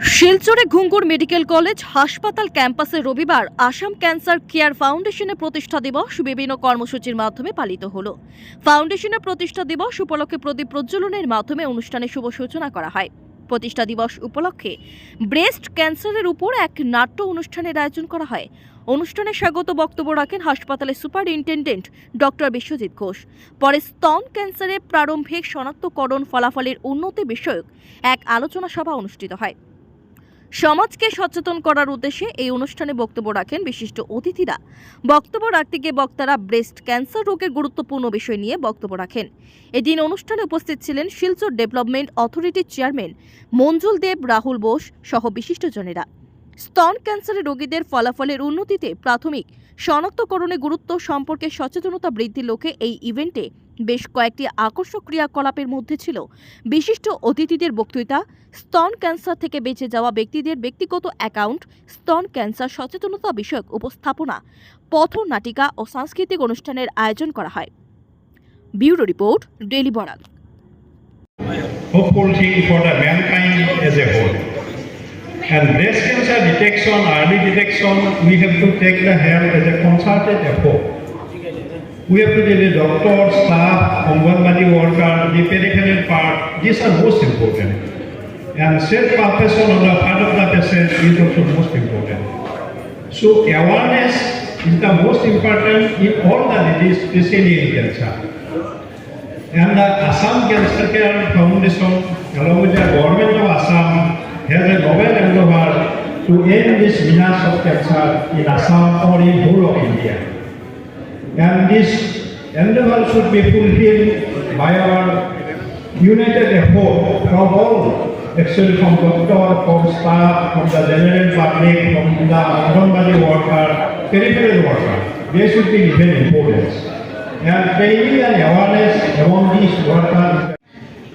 শিলচরে Ghungur medical college হাসপাতাল ক্যাম্পাসে রবিবার আসাম ক্যান্সার কেয়ার ফাউন্ডেশনের প্রতিষ্ঠা দিবস বিভিন্ন কর্মসূচির মাধ্যমে পালিত হলো। ফাউন্ডেশনের প্রতিষ্ঠা দিবস উপলক্ষে প্রদীপ প্রজ্বলনের মাধ্যমে অনুষ্ঠানে শুভ সূচনা করা হয়। প্রতিষ্ঠা দিবস উপলক্ষে ব্রেস্ট ক্যান্সারের উপর এক নাট্য অনুষ্ঠানের আয়োজন করা হয়। অনুষ্ঠানে স্বাগত বক্তব্য রাখেন হাসপাতালের সুপারিনটেন্ডেন্ট ডক্টর বিশ্বজিৎ ঘোষ। পরে স্তন ক্যান্সারের প্রারম্ভিক শনাক্তকরণ ফলাফলের উন্নতি বিষয়ক এক আলোচনা সভা অনুষ্ঠিত হয়। সমাজকে সচেতন করার উদ্দেশ্যে এই অনুষ্ঠানে বক্তব্য রাখেন বিশিষ্ট অতিথিরা। বক্তব্য রাখতে গিয়ে বক্তারা ব্রেস্ট ক্যান্সার রোগের গুরুত্বপূর্ণ বিষয় নিয়ে বক্তব্য রাখেন। এদিন অনুষ্ঠানে উপস্থিত ছিলেন শিলচর ডেভেলপমেন্ট অথরিটির চেয়ারম্যান মঞ্জুল দেব, রাহুল বোস সহ বিশিষ্টজনেরা। স্তন ক্যান্সারের রোগীদের ফলাফলের উন্নতিতে প্রাথমিক শনাক্তকরণে গুরুত্ব, সম্পর্কে সচেতনতা বৃদ্ধির লক্ষ্যে এই ইভেন্টে বেশ কয়েকটি আকর্ষক ক্রিয়াকলাপের মধ্যে ছিল বিশিষ্ট অতিথিদের বক্তৃতা স্তন ক্যান্সার থেকে বেঁচে যাওয়া ব্যক্তিদের ব্যক্তিগত অ্যাকাউন্ট স্তন ক্যান্সার সচেতনতা বিষয়ক উপস্থাপনা পথনাটিকা ও সাংস্কৃতিক অনুষ্ঠানের আয়োজন করা হয় bureau report daily Barak. And breast cancer detection, early detection, we have to take the help as a concerted effort. We have to tell the doctor, staff, Anganwadi worker, the peripheral part, these are most important. And self-palpation on the part of the patient is also most important. So awareness is the most important in all the disease, especially in cancer. And the Assam Cancer Care Foundation, along with the government of Assam, has a novel endeavor to end this menace of cancer in Assam or in whole of India. And this endeavor should be fulfilled by our united effort from all, actually from doctor, from staff, from the general public, from the Anganwadi worker, peripheral worker. They should be given importance. And training and awareness among these workers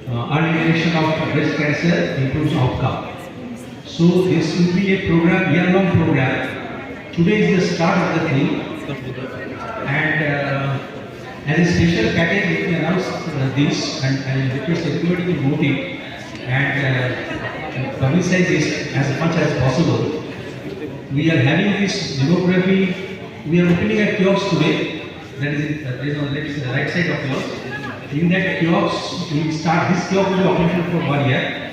uh, of breast cancer improves outcome. So this will be a program, year-long program. Today is the start of the thing. And as a special package, me announce this and I request everybody to vote it and uh, publicize this as much as possible. We are having this demography, we are opening a kiosk today, that is, uh, that is on the left, uh, right side of yours. In that kiosk, we will start, this kiosk will be operational for one year.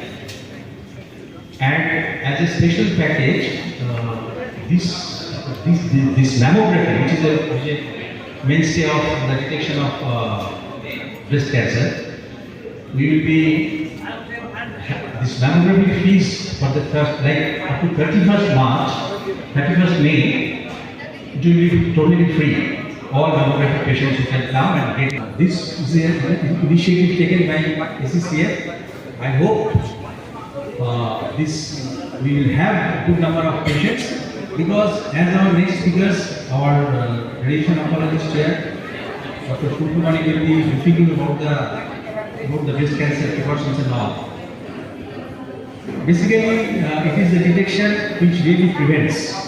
And as a special package, uh, this, this, this mammography, which is a, which is a mainstay of the detection of uh, breast cancer, we will be, this mammography fees for the first, like up to 31st March, 31st May, it will be totally free. All mammography patients who can come and get. This is an initiative taken by ACCF. I hope uh, this we will have a good number of patients because as our next speakers, our uh, radiation oncologist chair, Dr. Shulkumani will be speaking about the about the breast cancer precautions and all. Basically, uh, it is the detection which really prevents.